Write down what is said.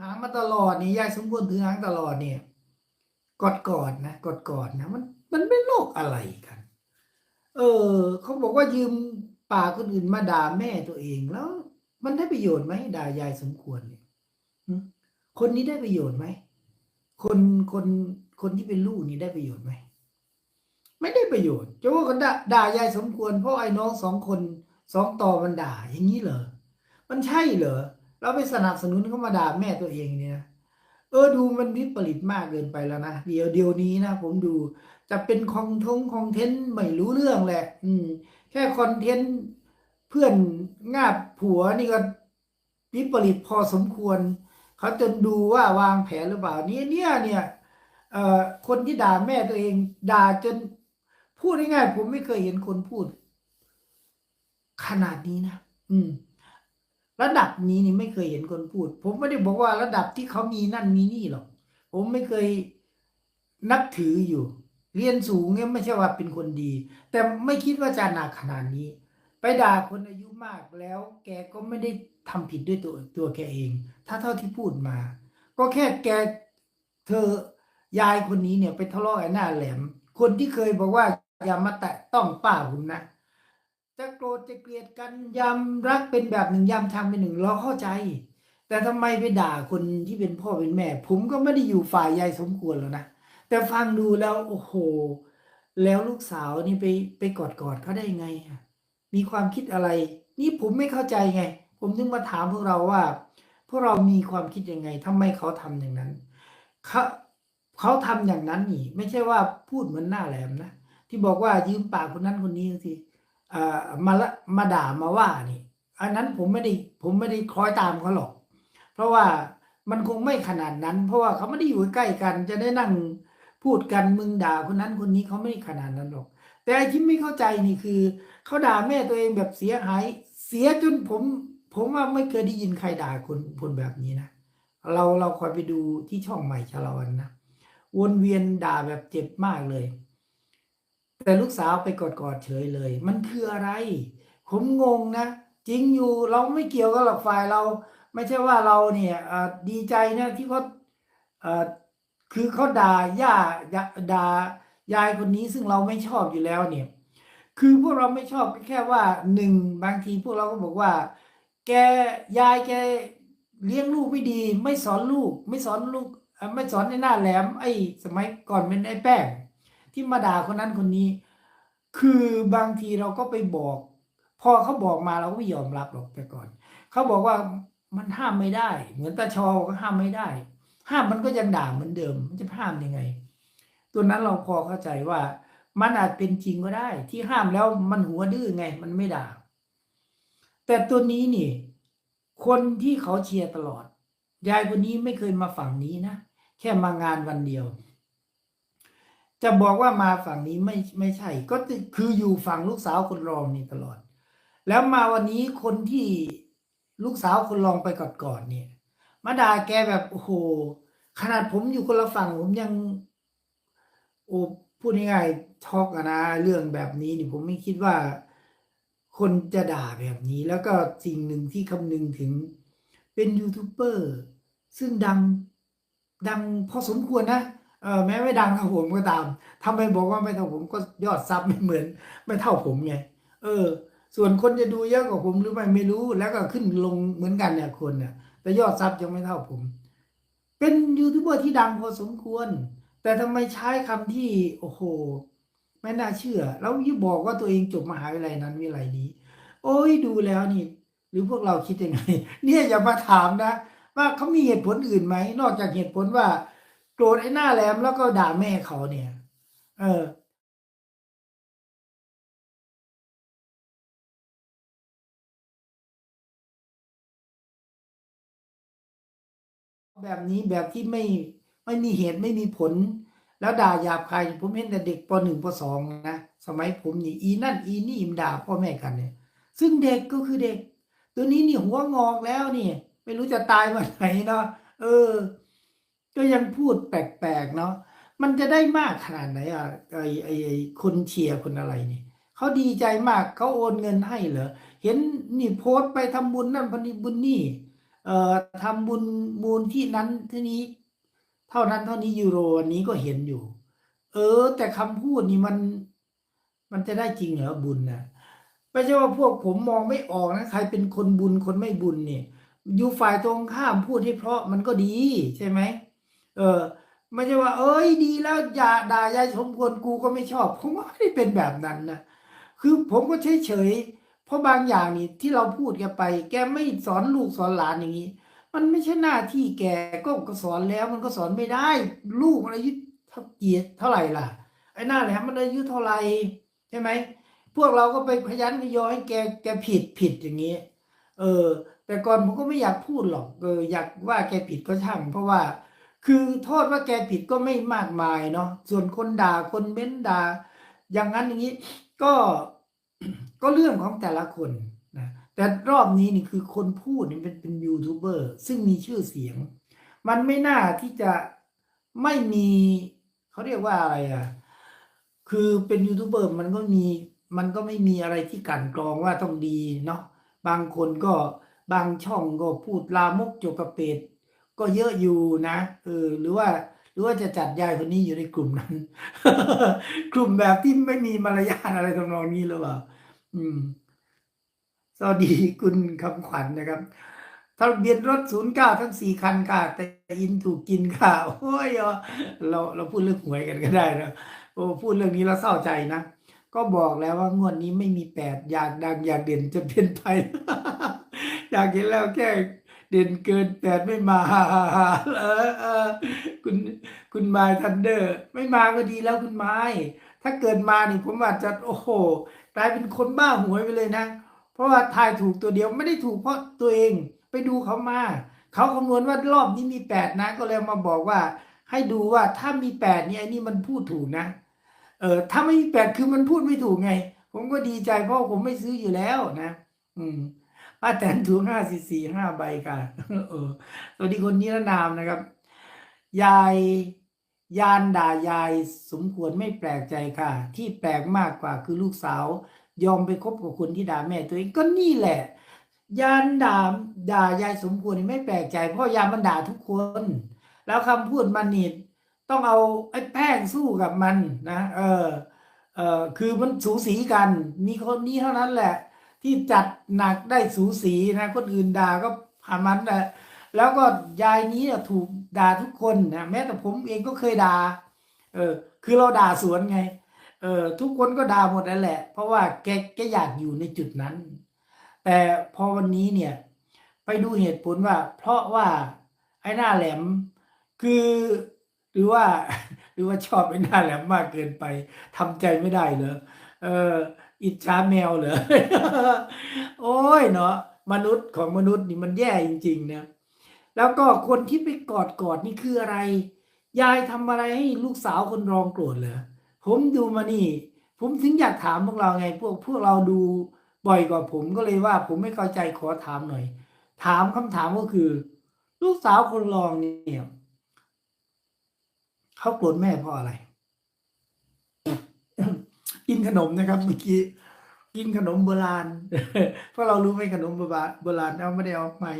หางมาตลอดนี่ยายสมควรถือหางตลอดเนี่ยกอดกอดนะกอดกอดนะมันมันเป็นโรคอะไรกัน เออเขาบอกว่ายืมป่าคนอื่นมาด่าแม่ตัวเองแล้ว มันได้ประโยชน์ไหมด่ายายสมควรเนี่ยคนนี้ได้ประโยชน์ไหมคนคนคนที่เป็นลูกนี่ได้ประโยชน์ไหมไม่ได้ประโยชน์จะว่ากันด่าด่ายายสมควรเพราะไอ้น้องสองคนสองต่อมันด่าอย่างนี้เหรอมันใช่เหรอ เราไปสนับสนุนเขามาด่าแม่ตัวเองเนี่ยนะเออดูมันวิปริตมากเกินไปแล้วนะเดี๋ยวเดี๋ยวนี้นะผมดูจะเป็นคองทงคองเทนต์ไม่รู้เรื่องแหละ อืม แค่คอนเทนต์เพื่อนงาบผัวนี่ก็วิปริตพอสมควรเขาจนดูว่าวางแผนหรือเปล่านี่เนี่ยเนี่ยเอ่อคนที่ด่าแม่ตัวเอง ด่าจนพูดง่ายๆผมไม่เคยเห็นคนพูด ขนาดนี้นะอืม ระดับนี้นี่ไม่เคยเห็นคนพูด ผมไม่ได้บอกว่าระดับที่เขามีนั่นมีนี่หรอก ผมไม่เคยนับถืออยู่ เรียนสูงเนี่ยไม่ใช่ว่าเป็นคนดี แต่ไม่คิดว่าจะหนักขนาดนี้ ไปด่าคนอายุมากแล้ว แกก็ไม่ได้ทำผิดด้วยตัวตัวแกเอง ถ้าเท่าที่พูดมา ก็แค่แกเธอยายคนนี้เนี่ยไปทะเลาะไอ้หน้าแหลม คนที่เคยบอกว่าอย่ามาแตะต้องป้าผมนะ จะโกรธจะเกลียดกันยำรักเป็นแบบหนึ่งยำทางเป็นหนึ่งเราเข้าใจ แต่ทำไมไปด่าคนที่เป็นพ่อเป็นแม่ ผมก็ไม่ได้อยู่ฝ่ายยายสมควรแล้วนะแต่ฟังดูแล้วโอ้โห แล้วลูกสาวนี่ไปไปกอดกอดเขาได้ไงมีความคิดอะไร นี่ผมไม่เข้าใจไง ผมถึงมาถามพวกเราว่า พวกเรามีความคิดยังไงทำไมเขาทำอย่างนั้นเขาเขาทำอย่างนั้นนี่ ไม่ใช่ว่าพูดเหมือนหน้าแหลมนะที่บอกว่ายืมปากคนนั้นคนนี้สิ มาละมาด่ามาว่านี่ อันนั้นผมไม่ได้ผมไม่ได้คอยตามเขาหรอก เพราะว่ามันคงไม่ขนาดนั้น เพราะว่าเขาไม่ได้อยู่ใกล้กัน จะได้นั่งพูดกันมึงด่าคนนั้นคนนี้เขาไม่ได้ขนาดนั้นหรอก แต่ไอ้ที่ไม่เข้าใจนี่คือเขาด่าแม่ตัวเองแบบเสียหาย เสียจนผม ผมว่าไม่เคยได้ยินใครด่าคนคนแบบนี้นะเราเราคอยไปดูที่ช่องใหม่ชาลวันนะวนเวียนด่าแบบเจ็บมากเลย แต่ลูกสาวไปกอดกอดเฉยเลย มันคืออะไร ผมงงนะ จริงอยู่เราไม่เกี่ยวกับหลักฝ่ายเรา ไม่ใช่ว่าเราเนี่ยดีใจนะที่เขาคือเขาด่าย่าด่ายายคนนี้ซึ่งเราไม่ชอบอยู่แล้วเนี่ย คือพวกเราไม่ชอบก็แค่ว่าหนึ่งบางทีพวกเราก็บอกว่า แกยายแกเลี้ยงลูกไม่ดี ไม่สอนลูก ไม่สอนลูก ไม่สอนในหน้าแหลมไอ้ สมัยก่อนเป็นไอ้แป้ง ที่มาด่าคนนั้นคนนี้ คือบางทีเราก็ไปบอก พอเขาบอกมาเราก็ไม่ยอมรับหรอกแต่ก่อน เขาบอกว่ามันห้ามไม่ได้ เหมือนตาชอก็ห้ามไม่ได้ ห้ามมันก็ยังด่าเหมือนเดิม มันจะห้ามยังไง ตัวนั้นเราพอเข้าใจว่า มันอาจเป็นจริงก็ได้ ที่ห้ามแล้วมันหัวดื้อไง มันไม่ด่า แต่ตัวนี้นี่ คนที่เขาเชียร์ตลอด ยายคนนี้ไม่เคยมาฝั่งนี้นะ แค่มางานวันเดียว จะบอกว่ามาฝั่งนี้ไม่ไม่ใช่ ก็คืออยู่ฝั่งลูกสาวคนรองนี่ตลอด แล้วมาวันนี้คนที่ลูกสาวคนรองไปกอดก่อนเนี่ย มาด่าแกแบบโอ้โหขนาดผมอยู่คนละฝั่งผมยัง โอ้พูดง่ายๆช็อกนะเรื่องแบบนี้นี่ผมไม่คิดว่าคนจะด่าแบบนี้ แล้วก็สิ่งหนึ่งที่คำนึงถึงเป็นยูทูบเบอร์ซึ่งดังดังพอสมควรนะ เออแม้ไม่ดังเท่าผมก็ตามทำไมบอกว่าไม่เท่าผมก็ยอดซับไม่เหมือน ไม่เท่าผมไงเออ ส่วนคนจะดูเยอะกว่าผมหรือไม่ไม่รู้แล้วก็ขึ้นลงเหมือนกันเนี่ยคนเนี่ยแต่ยอดซับยังไม่เท่าผม เป็นยูทูบเบอร์ที่ดังพอสมควร แต่ทำไมใช้คำที่โอ้โหไม่น่าเชื่อ แล้วยิ่งบอกว่าตัวเองจบมหาวิทยาลัยนั้นวิทยาลัยนี้ โอ้ยดูแล้วนี่ หรือพวกเราคิดยังไง เนี่ยอย่ามาถามนะ ว่าเขามีเหตุผลอื่นไหม นอกจากเหตุผลว่า โกรธไอ้หน้าแหลมแล้วก็ด่าแม่เขาเนี่ย เออแบบนี้แบบที่ไม่ไม่มีเหตุไม่มีผล แล้วด่าหยาบคายผมเห็นแต่เด็กปหนึ่งปสองนะสมัยผมนี่อีนั่นอีนี่มนด่าพ่อแม่กันเนี่ย ซึ่งเด็กก็คือเด็ก ตัวนี้นี่หัวงอกแล้วนี่ ไม่รู้จะตายวันไหนเนาะเออ ก็ยังพูดแปลกๆเนาะมันจะได้มากขนาดไหนอะไอไอไอคนเชียร์คนอะไรนี่เขาดีใจมากเขาโอนเงินให้เหรอเห็นนี่โพสต์ไปทำบุญนั่นพันบุญนี่ เอ่อทำบุญมูลที่นั้นที่นี้ เท่านั้นเท่านี้ยูโรอันนี้ก็เห็นอยู่ เออ แต่คำพูดนี่มัน มันจะได้จริงเหรอบุญนะไม่ใช่ว่าพวกผมมองไม่ออกนะใครเป็นคนบุญคนไม่บุญเนี่ยอยู่ฝ่ายตรงข้ามพูดให้เพราะมันก็ดีใช่ไหม เออ ไม่ใช่ว่า เอ้ยดีแล้วอย่าด่ายายสมควรกูก็ไม่ชอบผมว่าไม่ได้เป็นแบบนั้นนะคือผมก็เฉยเฉยเพราะบางอย่างนี่ที่เราพูดแกไป แกไม่สอนลูกสอนหลานอย่างนี้ มันไม่ใช่หน้าที่แกก็ก็สอนแล้วมันก็สอนไม่ได้ ลูกมันอายุเท่าเกียรเท่าไหร่ล่ะ ไอ้หน้าแหลมมันอายุเท่าไหร่ใช่ไหมพวกเราก็ไปพยันพยอให้แกแกผิดผิดอย่างนี้ เออ แต่ก่อนผมก็ไม่อยากพูดหรอกเอออยากว่าแกผิดก็ช่างเพราะว่า คือโทษว่าแกผิดก็ไม่มากมายเนาะส่วนคนด่าคนเม้นด่า อย่างนั้นอย่างนี้ ก็ก็เรื่องของแต่ละคนนะแต่รอบนี้นี่คือคนพูดนี่เป็นเป็นยูทูบเบอร์ซึ่งมีชื่อเสียง มันไม่น่าที่จะไม่มีเขาเรียกว่าอะไรอะคือเป็นยูทูบเบอร์มันก็มีมันก็ไม่มีอะไรที่กันกรองว่าต้องดีเนาะบางคนก็บางช่องก็พูดลามกจกกระเป็ด ก็เยอะอยู่นะเออหรือว่าหรือว่าจะจัดยายคนนี้อยู่ในกลุ่มนั้น กลุ่มแบบที่ไม่มีมารยาทอะไรทำนองนี้หรือเปล่า อืม สวัสดีคุณคำขวัญนะครับทะเบียนรถศูนย์เก้าทั้งสี่คันค่ะ แต่อินถูกกินค่ะ โอ้ยอเราเราพูดเรื่องหวยกันก็ได้นะโอ้พูดเรื่องนี้เราเศร้าใจนะก็บอกแล้วว่างวดนี้ไม่มีแปดอยากดังอยากเด่นจะเป็นไป อยากเห็นแล้วแค่ เด่นเกินแปดไม่มาเออเออคุณคุณไมค์ทันเดอร์ ไม่มาก็ดีแล้วคุณไม้ถ้าเกิดมานี่ผมอาจจะโอ้โหกลายเป็นคนบ้าหวยไปเลยนะ เพราะว่าทายถูกตัวเดียวไม่ได้ถูกเพราะตัวเองไปดูเขามาเขาคำนวณว่ารอบนี้มีแปดนะ ก็เลยมาบอกว่า ให้ดูว่าถ้ามีแปดนี่ไอ้นี่มันพูดถูกนะ เออถ้าไม่มีแปดคือมันพูดไม่ถูกไง ผมก็ดีใจเพราะผมไม่ซื้ออยู่แล้วนะ อืม ป้าแตนถูกห้าสี่สี่ห้าใบค่ะเออสวัสดีคนนิรนามนะครับ ยายยานด่ายายสมควรไม่แปลกใจค่ะ ที่แปลกมากกว่าคือลูกสาว ยอมไปคบกับคนที่ด่าแม่ตัวเองก็นี่แหละ ยานด่าด่ายายสมควรนี่ไม่แปลกใจ เพราะยานมันด่าทุกคน แล้วคำพูดมันนี่ต้องเอาไอ้แป้งสู้กับมันนะ เออเออคือมันสูสีกัน มีคนนี้เท่านั้นแหละ ที่จัดหนักได้สูสีนะ คนอื่นด่าก็ผ่านมันแหละแล้วก็ยายนี้ถูกด่าทุกคนนะแม้แต่ผมเองก็เคยด่าเออ คือเราด่าสวนไง เออ ทุกคนก็ด่าหมดนั่นแหละ เพราะว่าแกแกอยากอยู่ในจุดนั้น แต่พอวันนี้เนี่ย ไปดูเหตุผลว่า เพราะว่าไอ้หน้าแหลม คือหรือว่า หรือว่าชอบไอ้หน้าแหลมมากเกินไปทำใจไม่ได้เหรอเออ อิจฉาแมวเหรอโอ้ยเนาะมนุษย์ของมนุษย์นี่มันแย่จริงๆนะแล้วก็คนที่ไปกอดกอดนี่คืออะไร ยายทำอะไรให้ลูกสาวคนรองโกรธเหรอผมดูมานี่ ผมถึงอยากถามพวกเราไง พวกพวกเราดูบ่อยกว่าผมก็เลยว่า ผมไม่เข้าใจขอถามหน่อย ถามคำถามก็คือ ลูกสาวคนรองเนี่ยเขาโกรธแม่เพราะอะไร กินขนมนะครับเมื่อกี้กินขนมโบราณเพราะเรารู้ไหมขนมโบราณโบราณเอาไม่ได้เอาไม้